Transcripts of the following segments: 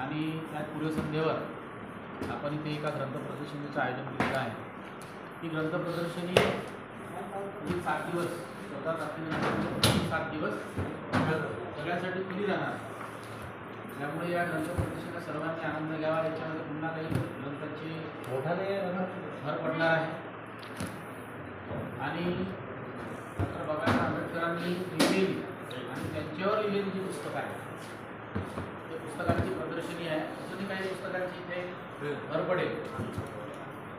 आणि त्या पूर्वसंध्येवर आपण इथे एका ग्रंथ प्रदर्शनीचं आयोजन केलेलं आहे. ही ग्रंथ प्रदर्शनी ही सात दिवस चौदा तारखेनंतर सात दिवस सगळ्यांसाठी खुली राहणार त्यामुळे या ग्रंथ प्रदर्शनात सर्वांनी आनंद घ्यावा. याच्यामध्ये पुन्हा काही ग्रंथांची भर पडणार आहे. आणि डॉक्टर बाबासाहेब आंबेडकरांनी लिहिलेली आणि त्यांच्यावर लिहिलेली जी पुस्तकं आहेत त्या पुस्तकांची प्रदर्शनी आहे अजूनही काही पुस्तकांची इथे भर पडेल.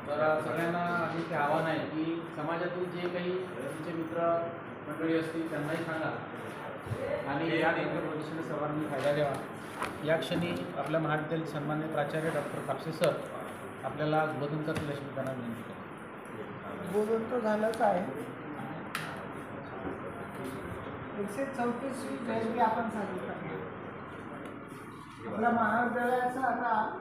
तर सगळ्यांना आम्ही ते आव्हान आहे की समाजातील जे काही तुमचे मित्र मंडळी असतील त्यांनाही सांगा. आणि या प्रदर्शनी सर्वांनी फायदा घ्यावा. या क्षणी आपल्या महाविद्यालयाचे सन्मान्य प्राचार्य डॉक्टर कापसे सर आपल्याला उद्बोधन करतील अशी मी त्यांना विनंती करतो. बोलून तो झालंच आहे. एकशे चौतीसवी जयंती आपण साजरी करतो आपल्या महाविद्यालयाचं आता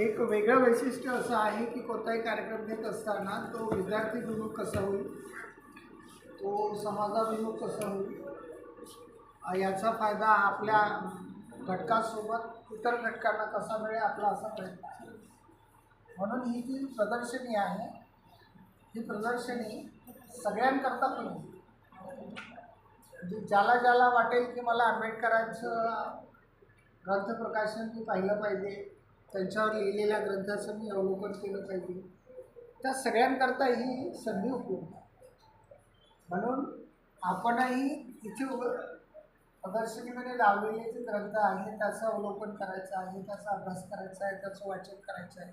एक वेगळं वैशिष्ट्य असं आहे की कोणताही कार्यक्रम घेत असताना तो विद्यार्थी विमुख कसा होईल? तो समाजाभिमुख कसा होईल? याचा फायदा आपल्या घटकासोबत इतर घटकांना कसा मिळेल आपला असा प्रयत्न आहे. म्हणून ही जी प्रदर्शनी आहे ही प्रदर्शनी सगळ्यांकरता पण म्हणजे ज्याला ज्याला वाटेल की मला आंबेडकरांचं ग्रंथप्रकाशन मी पाहिलं पाहिजे. त्यांच्यावर लिहिलेल्या ग्रंथाचं मी अवलोकन केलं पाहिजे. त्या सगळ्यांकरता ही संधी उपलब्ध आहे. म्हणून आपणही इथे उभं प्रदर्शनीमध्ये लावलेले जे ग्रंथ आहे त्याचं अवलोकन करायचं आहे त्याचा अभ्यास करायचा आहे त्याचं वाचन करायचं आहे.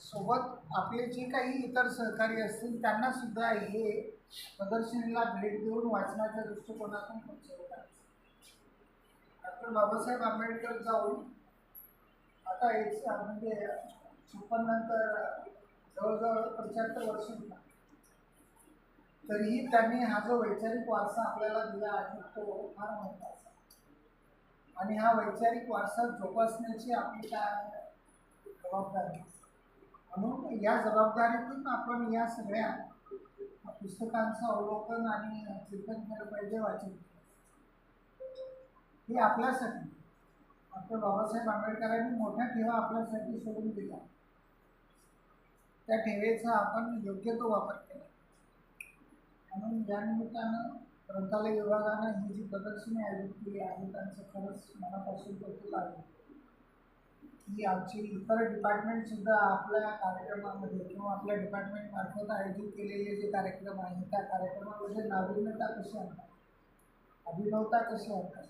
सोबत आपले जे काही इतर सहकारी असतील त्यांना सुद्धा हे प्रदर्शनीला भेट देऊन वाचनाच्या दृष्टिकोनातून पोहोचवतात डॉक्टर बाबासाहेब आंबेडकर जाऊन आता एक म्हणजे छप्पन्नंतर जवळजवळ पंच्याहत्तर वर्ष तरीही त्यांनी हा जो वैचारिक वारसा आपल्याला दिला आहे तो फार महत्त्वाचा आणि हा वैचारिक वारसा जोपासण्याची आपली काय जबाबदारी? म्हणून या जबाबदारीतून आपण या सगळ्या पुस्तकांचं अवलोकन आणि चिंतन केलं पाहिजे वाचन केलं हे आपल्यासाठी. डॉक्टर बाबासाहेब आंबेडकरांनी मोठ्या ठेवा आपल्यासाठी सोडून दिला. त्या ठेवेचा आपण योग्य तो वापर केला. म्हणून या निमित्तानं ग्रंथालय विभागानं ही जी प्रदर्शनी आयोजित केली आहे त्यांचं खरंच मनापासून कौतुक आहे. की आमची इतर डिपार्टमेंटसुद्धा आपल्या कार्यक्रमामध्ये किंवा आपल्या डिपार्टमेंटमार्फत आयोजित केलेले जे कार्यक्रम आहेत त्या कार्यक्रमामध्ये नाविन्यता कशी आणतात? अभिनवता कशी आणतात?